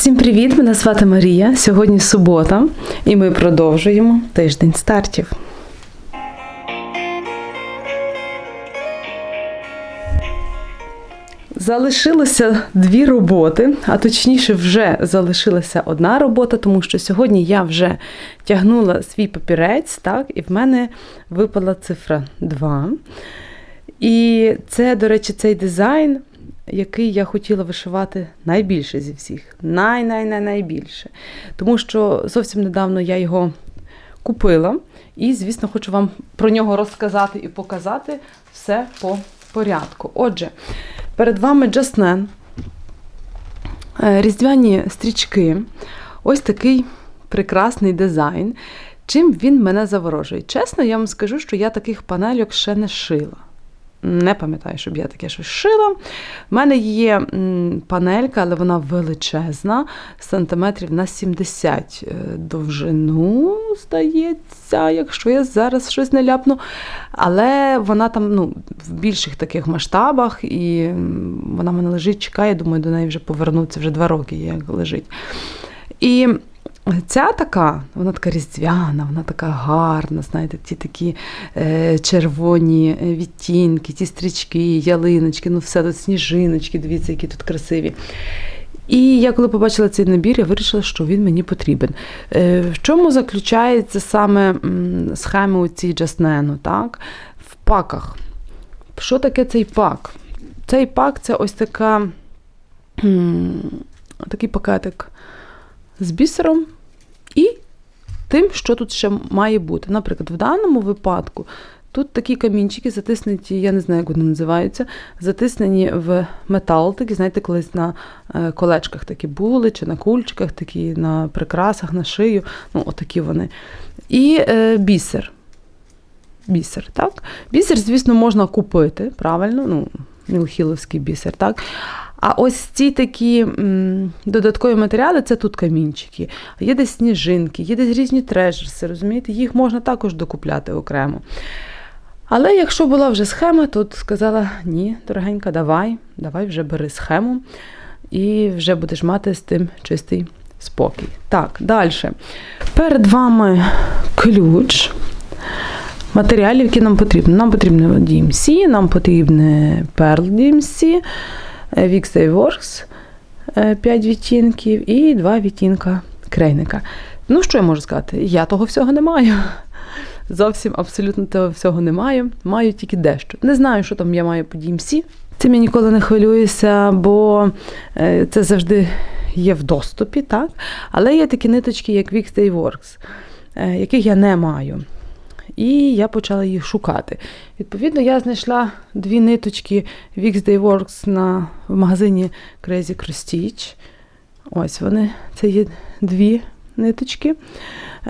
Всім привіт! Мене звати Марія. Сьогодні субота, і ми продовжуємо тиждень стартів. Залишилося дві роботи, а точніше, вже залишилася одна робота, тому що сьогодні я вже тягнула свій папірець, так, і в мене випала цифра 2. І це, до речі, цей дизайн, який я хотіла вишивати найбільше зі всіх. Най-най-най-найбільше. Тому що зовсім недавно я його купила. І, звісно, хочу вам про нього розказати і показати все по порядку. Отже, перед вами Джаснен. Різдвяні стрічки. Ось такий прекрасний дизайн. Чим він мене заворожує? Чесно, я вам скажу, що я таких панельок ще не шила. Не пам'ятаю, щоб я таке щось шила. У мене є панелька, але вона величезна, сантиметрів на 70 е, довжину, здається, якщо я зараз щось не ляпну. Але вона там ну, в більших таких масштабах, і вона мене лежить, чекає, думаю, до неї вже повернуться, вже два роки як лежить. І Ця така, вона така різдвяна, вона така гарна, знаєте, ті такі е, червоні е, відтінки, ті стрічки, ялиночки, ну все тут сніжиночки, дивіться, які тут красиві. І я коли побачила цей набір, я вирішила, що він мені потрібен. Е, в чому заключається саме м, схеми у цій джаснену? Так? В паках. Що таке цей пак? Цей пак це ось така, такий пакетик з бісером і тим, що тут ще має бути. Наприклад, в даному випадку тут такі камінчики затиснуті, я не знаю, як вони називаються, затиснені в метал, такі, знаєте, колись на е, колечках такі були, чи на кульчиках, такі на прикрасах, на шию. Ну, отакі вони. І е, бісер. Бісер, так? Бісер, звісно, можна купити, правильно, ну, мілхіловський бісер, так? А ось ці такі м, додаткові матеріали це тут камінчики. Є десь сніжинки, є десь різні трежерси, розумієте, їх можна також докупляти окремо. Але якщо була вже схема, то сказала: ні, дорогенька, давай, давай вже бери схему і вже будеш мати з тим чистий спокій. Так, далі. Перед вами ключ. Матеріалів, які нам потрібні. Нам потрібно DMC, нам потрібне Pearl DMC, Vixday Works 5 відтінків і 2 відтінка крейника. Ну, що я можу сказати? Я того всього не маю. Зовсім абсолютно того всього не маю. Маю тільки дещо. Не знаю, що там я маю по DMC. Цим я ніколи не хвилююся, бо е, це завжди є в доступі, так? Але є такі ниточки, як Works, е, яких я не маю. І я почала їх шукати. Відповідно, я знайшла дві ниточки Vixday Works на, в магазині Crazy Cross. Ось вони, це є дві ниточки.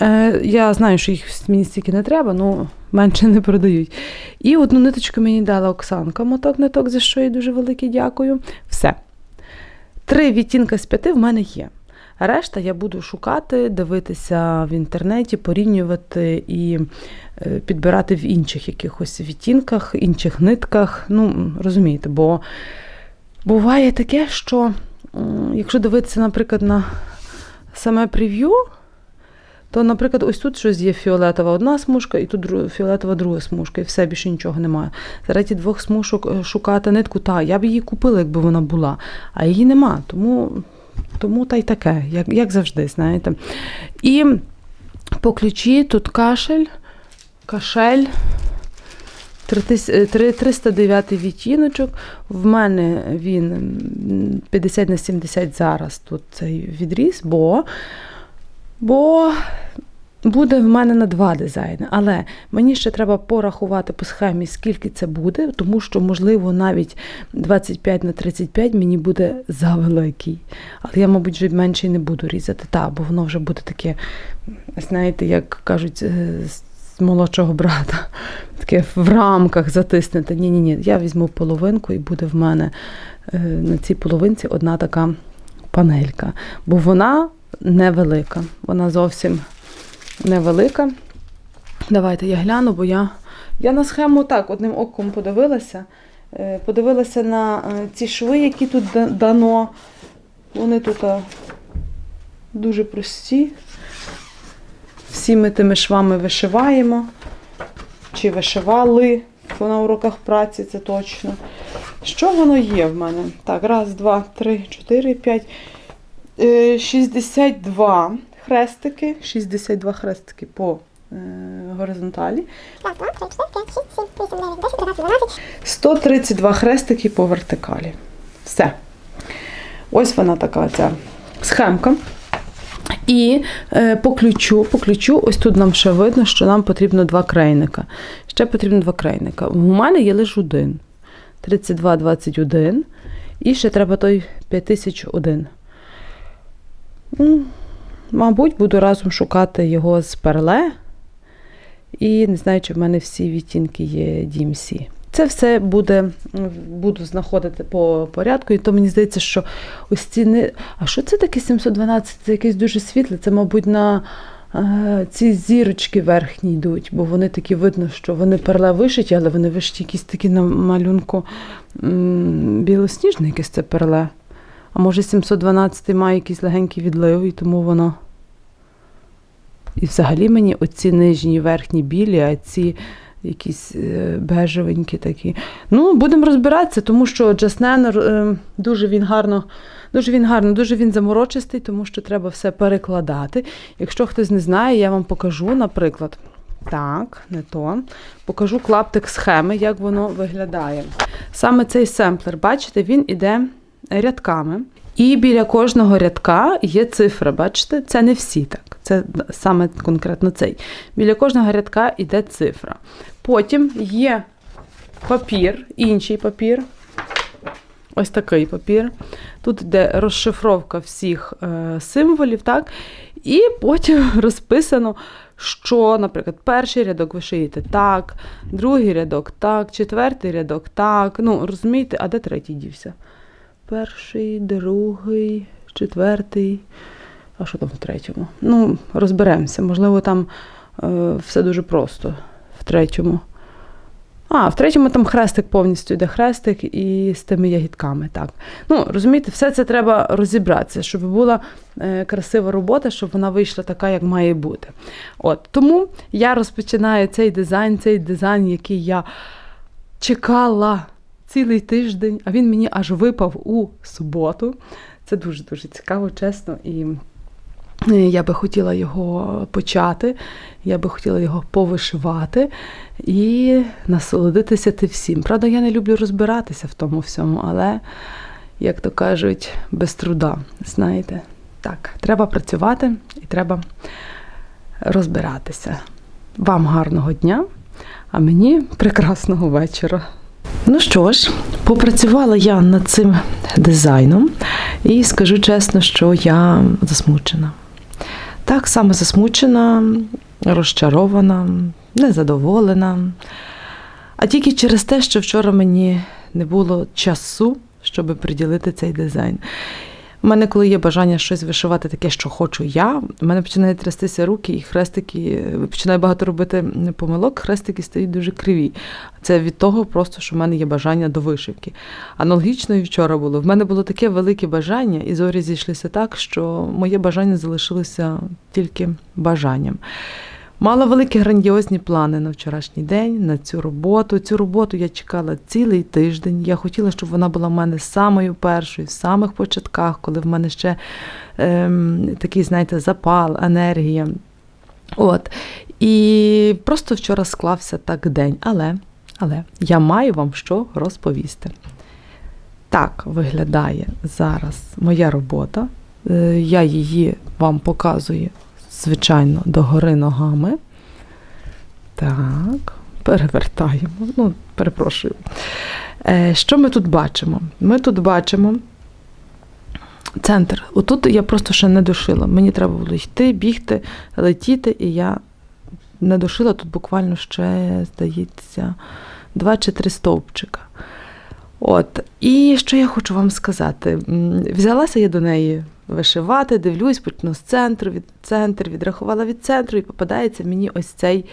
Е, Я знаю, що їх мені стільки не треба, але менше не продають. І одну ниточку мені дала Оксанка, моток ниток, за що їй дуже велике дякую. Все. Три відтінка з п'яти в мене є. Решта я буду шукати, дивитися в інтернеті, порівнювати і е, підбирати в інших якихось відтінках, інших нитках. Ну, розумієте, бо буває таке, що якщо дивитися, наприклад, на саме прев'ю, то, наприклад, ось тут щось є фіолетова одна смужка, і тут фіолетова друга смужка, і все більше нічого немає. Заради двох смужок е, шукати нитку, та я б її купила, якби вона була, а її нема. Тому тому та й таке, як як завжди, знаєте. І по ключі тут кашель, кашель, 309 відтіночок. В мене він 50 на 70 зараз тут цей відріз, бо, бо Буде в мене на два дизайни, але мені ще треба порахувати по схемі, скільки це буде, тому що, можливо, навіть 25 на 35 мені буде завеликий. Але я, мабуть, вже менше не буду різати, та, бо воно вже буде таке, знаєте, як кажуть, з молодшого брата, таке в рамках затиснете. Ні-ні, ні я візьму половинку і буде в мене е, на цій половинці одна така панелька, бо вона невелика, вона зовсім невелика. Давайте я гляну, бо я я на схему так одним оком подивилася. Е, Подивилася на е, ці шви, які тут дано. Вони тут е, дуже прості. Всі ми тими швами вишиваємо. Чи вишивали на уроках праці, це точно. Що воно є в мене? Так, раз, два, три, чотири, п'ять. Е, 62 хрестики. 62 хрестики по е, горизонталі. Раз, два, три, чотири, п'ять, шість, сім, вісім, дев'ять, десять, одинадцять, дванадцять. 132 хрестики по вертикалі. Все. Ось вона така ця схемка. І е, по ключу, по ключу, ось тут нам ще видно, що нам потрібно два крайника. Ще потрібно два крайника. У мене є лише один. 32,21. І ще треба той 5001. Мабуть, буду разом шукати його з перле. І не знаю, чи в мене всі відтінки є DMC. Це все буде, буду знаходити по порядку, і то мені здається, що ось ці не. А що це таке 712? Це якесь дуже світле. Це, мабуть, на е, ці зірочки верхні йдуть, бо вони такі видно, що вони перла вишиті, але вони вишиті якісь такі на малюнку білосніжне якесь це перле. А може 712 має якийсь легенький відлив, і тому воно. І взагалі мені оці нижні верхні білі, а ці якісь е, бежевенькі такі. Ну, будемо розбиратися, тому що Джаснен дуже він гарно, дуже він гарно, дуже він заморочистий, тому що треба все перекладати. Якщо хтось не знає, я вам покажу, наприклад. Так, не то. Покажу клаптик схеми, як воно виглядає. Саме цей семплер, бачите, він іде рядками. І біля кожного рядка є цифра, бачите? Це не всі так. Це саме конкретно цей. Біля кожного рядка йде цифра. Потім є папір, інший папір. Ось такий папір. Тут йде розшифровка всіх е, символів, так? І потім розписано, що, наприклад, перший рядок ви шиєте так, другий рядок так, четвертий рядок так. Ну, розумієте, а де третій дівся? Перший, другий, четвертий. А що там в третьому? Ну, розберемося. Можливо, там е, все дуже просто в третьому. А, в третьому там хрестик повністю йде хрестик і з тими ягідками. Так. Ну, розумієте, все це треба розібратися, щоб була е, красива робота, щоб вона вийшла така, як має бути. От, тому я розпочинаю цей дизайн, цей дизайн, який я чекала цілий тиждень, а він мені аж випав у суботу. Це дуже-дуже цікаво, чесно. І е, я би хотіла його почати, я би хотіла його повишивати і насолодитися тим всім. Правда, я не люблю розбиратися в тому всьому, але, як то кажуть, без труда. Знаєте, так, треба працювати і треба розбиратися. Вам гарного дня, а мені прекрасного вечора. Ну що ж, попрацювала я над цим дизайном і скажу чесно, що я засмучена. Так само засмучена, розчарована, незадоволена. А тільки через те, що вчора мені не було часу, щоб приділити цей дизайн. У мене, коли є бажання щось вишивати таке, що хочу я, у мене починають трястися руки, і хрестики, починаю багато робити помилок, хрестики стають дуже криві. Це від того, просто що в мене є бажання до вишивки. Аналогічно і вчора було. В мене було таке велике бажання, і зорі зійшлися так, що моє бажання залишилося тільки бажанням. Мала великі грандіозні плани на вчорашній день, на цю роботу. Цю роботу я чекала цілий тиждень. Я хотіла, щоб вона була в мене самою першою, в самих початках, коли в мене ще ем, такий, знаєте, запал, енергія. От. І просто вчора склався так день. Але, але я маю вам що розповісти. Так виглядає зараз моя робота. Е, Я її вам показую звичайно, догори ногами. Так, перевертаємо. Ну, перепрошую. Е, Що ми тут бачимо? Ми тут бачимо центр. Отут я просто ще не дошила. Мені треба було йти, бігти, летіти, і я не дошила тут буквально ще, здається, два чи три стовпчика. От, і що я хочу вам сказати? Взялася я до неї вишивати, дивлюсь, почну з центру, від центру, відрахувала від центру, і попадається мені ось цей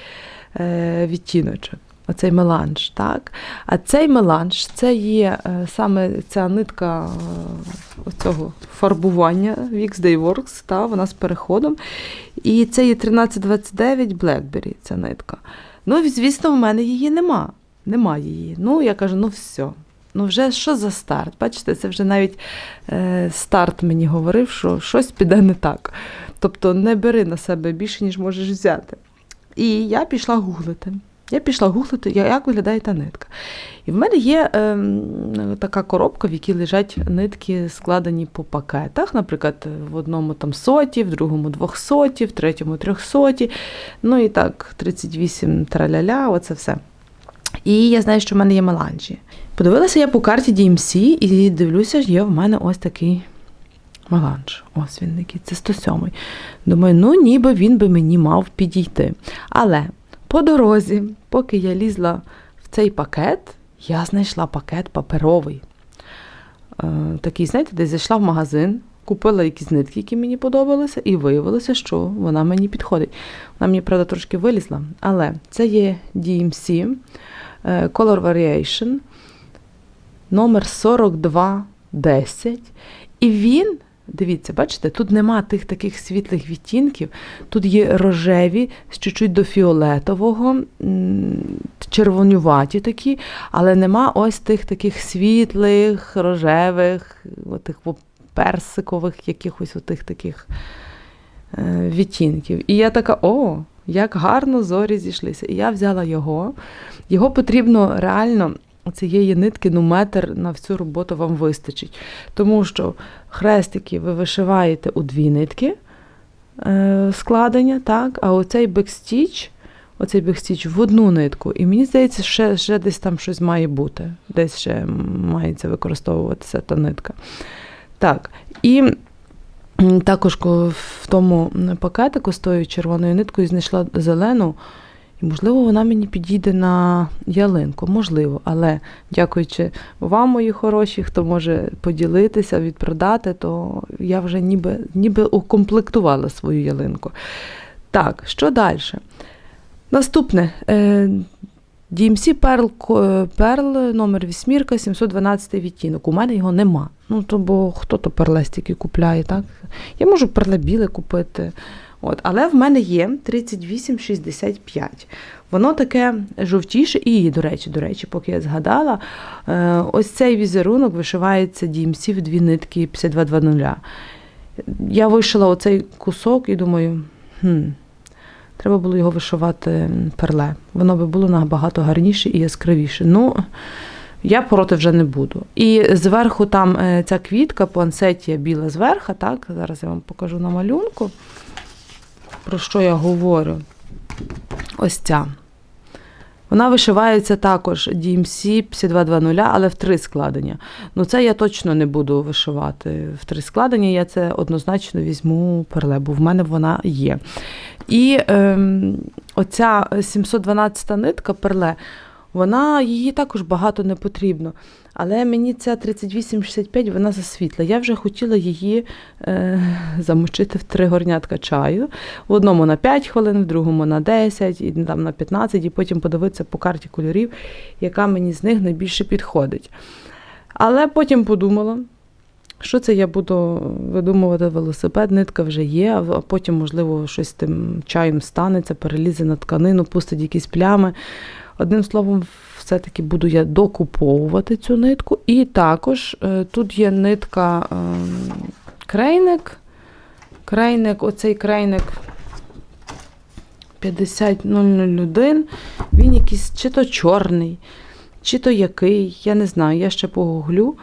е, відтіночок. Оцей меланж, так? А цей меланж це є е, саме ця нитка е, цього фарбування Wix Day та, вона з переходом. І це є 1329 Blackberry, ця нитка. Ну, звісно, в мене її нема. Нема її. Ну, я кажу, ну все. Ну, вже що за старт? Бачите, це вже навіть е, старт мені говорив, що щось піде не так. Тобто не бери на себе більше, ніж можеш взяти. І я пішла гуглити. Я пішла гуглити, як виглядає та нитка. І в мене є ем, така коробка, в якій лежать нитки, складені по пакетах. Наприклад, в одному там соті, в другому двохсоті, в третьому трьохсоті. Ну і так, 38 траляля, оце все. І я знаю, що в мене є меланжі. Подивилася я по карті DMC і дивлюся, є в мене ось такий меланж. Ось він який, це 107. Думаю, ну ніби він би мені мав підійти. Але по дорозі, поки я лізла в цей пакет, я знайшла пакет паперовий. Е, такий, знаєте, десь зайшла в магазин, купила якісь нитки, які мені подобалися, і виявилося, що вона мені підходить. Вона мені, правда, трошки вилізла, але це є DMC Color Variation номер 4210. І він, дивіться, бачите, тут нема тих таких світлих відтінків, тут є рожеві, з чуть-чуть до фіолетового, червонюваті такі, але нема ось тих таких світлих, рожевих, отих персикових, якихось отих таких е, відтінків. І я така, о, як гарно зорі зійшлися. І я взяла його. Його потрібно реально. Цієї нитки, ну, метр на всю роботу вам вистачить. Тому що хрестики ви вишиваєте у дві нитки е, складення, так, а оцей бекстіч, оцей бекстіч в одну нитку. І мені здається, ще, ще десь там щось має бути. Десь ще мається використовуватися та нитка. Так, і також в тому пакетику з тою червоною ниткою знайшла зелену. І, можливо, вона мені підійде на ялинку, можливо, але дякуючи вам, мої хороші, хто може поділитися, відпродати, то я вже ніби, ніби укомплектувала свою ялинку. Так, що далі? Наступне. DMC Pearl, Pearl номер 8, 712 відтінок. У мене його нема. Ну, то бо хто то перлестики купляє, так? Я можу перле біле купити. От, але в мене є 3865. Воно таке жовтіше, і, до речі, до речі, поки я згадала, е, ось цей візерунок вишивається DMC в дві нитки 5220. Я вишила оцей кусок і думаю, хм, треба було його вишивати перле. Воно би було набагато гарніше і яскравіше. Ну, я проти вже не буду. І зверху там е, ця квітка, пуансетія біла зверху, так, зараз я вам покажу на малюнку, про що я говорю. Ось ця. Вона вишивається також DMC 5220, але в три складення. Ну, це я точно не буду вишивати в три складення. Я це однозначно візьму перле, бо в мене вона є. І ем, оця 712 нитка перле, вона її також багато не потрібно. Але мені ця 3865 вона засвітла. Я вже хотіла її е, замочити в три горнятка чаю. В одному на 5 хвилин, в другому на 10, і там на 15, і потім подивитися по карті кольорів, яка мені з них найбільше підходить. Але потім подумала, що це я буду видумувати велосипед, нитка вже є, а потім, можливо, щось з тим чаєм станеться, перелізе на тканину, пустить якісь плями. Одним словом, все-таки буду я докуповувати цю нитку. І також е, тут є нитка е, крейник. Крейник, оцей крейник 50001. Він якийсь чи то чорний, чи то який, я не знаю, я ще погуглю.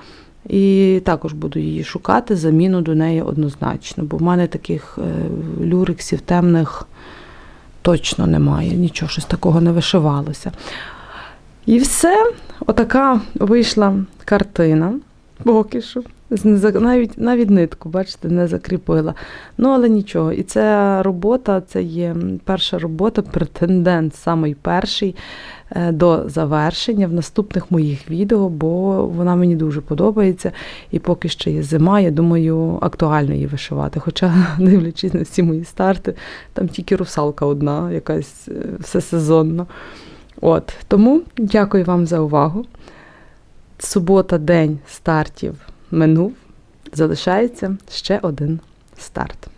І також буду її шукати, заміну до неї однозначно, бо в мене таких е, люрексів темних точно немає, нічого щось такого не вишивалося. І все, отака вийшла картина поки що. Навіть, навіть нитку, бачите, не закріпила. Ну, але нічого. І ця робота це є перша робота, претендент, самий перший е, до завершення в наступних моїх відео, бо вона мені дуже подобається. І поки ще є зима, я думаю, актуально її вишивати. Хоча, дивлячись на всі мої старти, там тільки русалка одна, якась е, всесезонна. От тому дякую вам за увагу. Субота, день стартів минув. Залишається ще один старт.